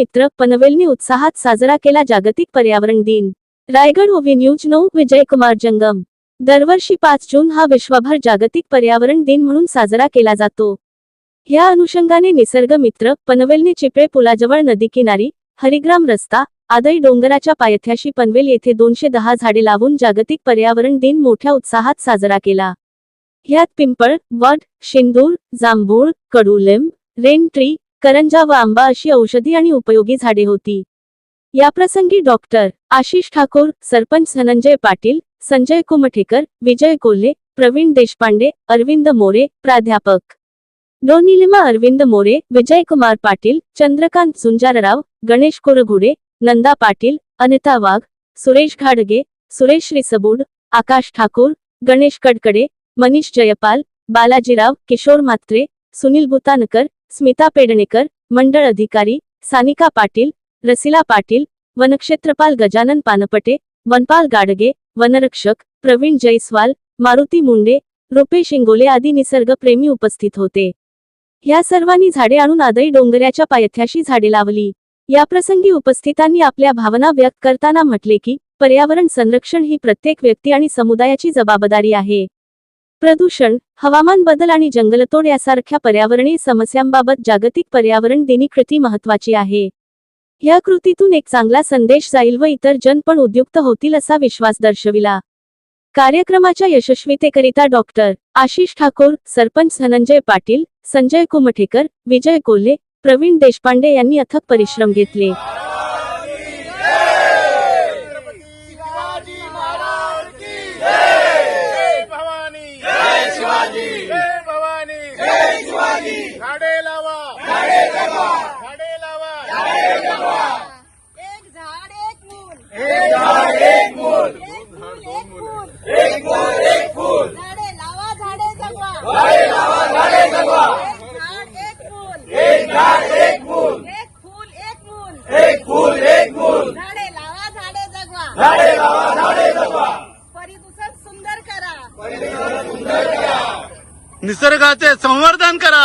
मित्र पनवेलने उत्साहात साजरा केला जागतिक पर्यावरण दिन. रायगड ओव्ही न्यूज नऊ विजयकुमार जंगम. दरवर्षी पाच जून हा विश्वभर जागतिक पर्यावरण दिन म्हणून साजरा केला जातो. या अनुषंगाने निसर्ग मित्र पनवेलने चिपळे पुलाजवळ नदी किनारी हरिग्राम रस्ता आदई डोंगराच्या पायथ्याशी पनवेल येथे दोनशे दहा झाडे लावून जागतिक पर्यावरण दिन मोठ्या उत्साहात साजरा केला. ह्यात पिंपळ वड शेंदूर जांभूळ कडुलिंब रेन ट्री करंजा व आंबा अशी औषधी आणि उपयोगी झाडे होती. याप्रसंगी डॉक्टर आशिष ठाकूर सरपंच धनंजय पाटील संजय कुमठेकर विजय कोल्हे प्रवीण देशपांडे अरविंद मोरे प्राध्यापक. डोनिलिमा अरविंद मोरे विजयकुमार पाटील चंद्रकांत झुंजारराव गणेश कोरघुडे नंदा पाटील अनिता वाघ सुरेश घाडगे सुरेश रिसबूड आकाश ठाकूर गणेश कडकडे मनीष जयपाल बालाजीराव किशोर म्हात्रे सुनील भूतानकर स्मिता पेडणेकर मंडळ अधिकारी सानिका पाटील रसिला पाटील वनक्षेत्रपाल गजानन पानपटे वनपाल गाडगे वनरक्षक प्रवीण जैस्वाल मारुती मुंडे रुपेश इंगोले आदी निसर्गप्रेमी उपस्थित होते. या सर्वांनी झाडे आणून आदई डोंगराच्या पायथ्याशी झाडे लावली. याप्रसंगी उपस्थितांनी आपल्या भावना व्यक्त करताना म्हटले की पर्यावरण संरक्षण ही प्रत्येक व्यक्ती आणि समुदायाची जबाबदारी आहे. प्रदूषण हवामान बदल आणि जंगलतोड यासारख्या पर्यावरणीय समस्यांबाबत जागतिक पर्यावरण दिनी कृती महत्वाची आहे. या कृतीतून एक चांगला संदेश जाईल व इतर जन पण उद्युक्त होतील असा विश्वास दर्शविला. कार्यक्रमाच्या यशस्वीतेकरिता डॉक्टर आशिष ठाकूर सरपंच धनंजय पाटील संजय कुमठेकर विजय कोल्हे प्रवीण देशपांडे यांनी अथक परिश्रम घेतले. झाडे लावा. झाडे जगवा एक झाड एक मूल एक झाड एक मूल एक फूल एक फूल. एक फूल एक फूल. झाडे लावा झाडे जगवा. झाडे लावा झाडे जगवा. एक झाड एक फूल. एक झाड एक फूल. एक फूल एक फूल. एक फूल एक फूल. झाडे लावा झाडे जगवा. झाडे लावा झाडे जगवा. परिदूषण सुंदर करा. निसर्गाचे संवर्धन करा.